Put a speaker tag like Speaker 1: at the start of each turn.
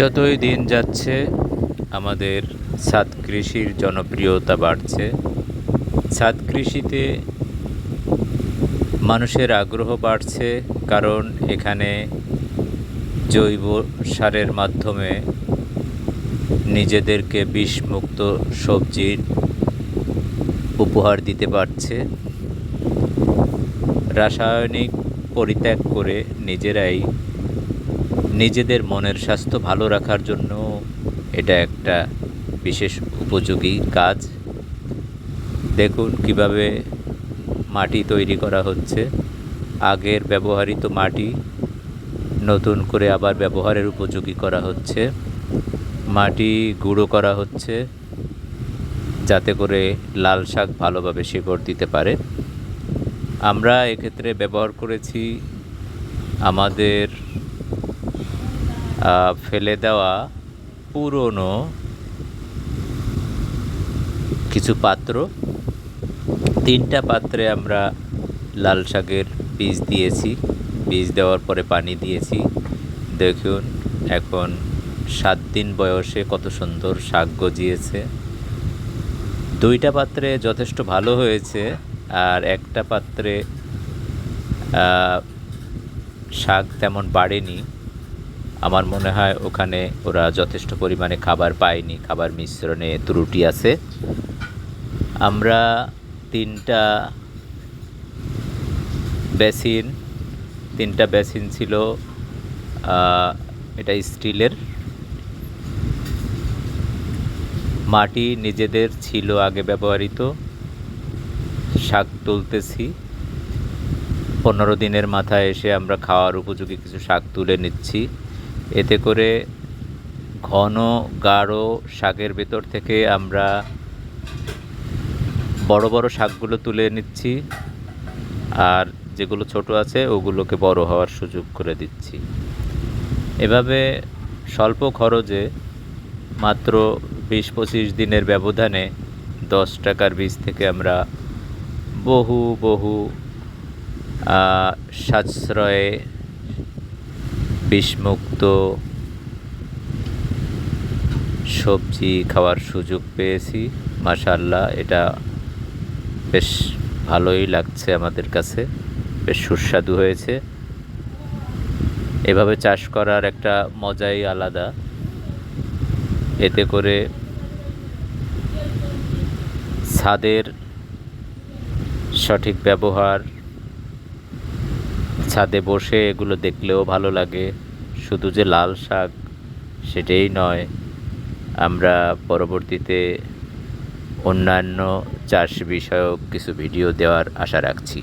Speaker 1: যতই দিন যাচ্ছে, আমাদের ছাদ কৃষির জনপ্রিয়তা বাড়ছে। ছাদ কৃষিতে মানুষের আগ্রহ বাড়ছে, কারণ এখানে জৈব সারের মাধ্যমে নিজেদেরকে বিষমুক্ত সবজির উপহার দিতে পারছে। রাসায়নিক পরিত্যাগ করে নিজেরাই নিজেদের মনের স্বাস্থ্য ভালো রাখার জন্য এটা একটা বিশেষ উপযোগী কাজ। দেখুন কীভাবে মাটি তৈরি করা হচ্ছে। আগের ব্যবহৃত মাটি নতুন করে আবার ব্যবহারের উপযোগী করা হচ্ছে। মাটি গুঁড়ো করা হচ্ছে যাতে করে লাল শাক ভালোভাবে শিকড় দিতে পারে। আমরা এক্ষেত্রে ব্যবহার করেছি আমাদের ফেলে দেওয়া পুরনো কিছু পাত্র। তিনটা পাত্রে আমরা লাল শাকের বীজ দিয়েছি। বীজ দেওয়ার পরে পানি দিয়েছি। দেখুন, এখন সাত দিন বয়সে কত সুন্দর শাক গজিয়েছে। দুইটা পাত্রে যথেষ্ট ভালো হয়েছে আর একটা পাত্রে শাক তেমন বাড়েনি। আমার মনে হয় ওখানে ওরা যথেষ্ট পরিমাণে খাবার পায়নি, খাবার মিশ্রণে ত্রুটি আছে। আমরা তিনটা বেসিন তিনটা বেসিন ছিল এটা স্টিলের। মাটি নিজেদের ছিল আগে ব্যবহৃত। শাক তুলতেছি। পনেরো দিনের মাথায় এসে আমরা খাওয়ার উপযোগী কিছু শাক তুলে নিচ্ছি। এতে করে ঘন, গাঢ় শাকের ভেতর থেকে আমরা বড় বড় শাকগুলো তুলে নিচ্ছি আর যেগুলো ছোট আছে ওগুলোকে বড় হওয়ার সুযোগ করে দিচ্ছি। এভাবে স্বল্প খরচে মাত্র বিশ পঁচিশ দিনের ব্যবধানে দশ টাকার বীজ থেকে আমরা বহু বহু সাশ্রয়ে বিষমুক্ত সবজি খাওয়ার সুযোগ পেয়েছি। মাশাল্লাহ এটা বেশ ভালোই লাগছে আমাদের কাছে, বেশ সুস্বাদু হয়েছে। এভাবে চাষ করার একটা মজাই আলাদা। এতে করে ছাদের সঠিক ব্যবহার ছাদে বসে এগুলো দেখলেও ভালো লাগে। শুধু যে লাল শাক, সেটাই নয়। আমরা পরবর্তীতে অন্যান্য চাষ বিষয়ক কিছু ভিডিও দেওয়ার আশা রাখছি।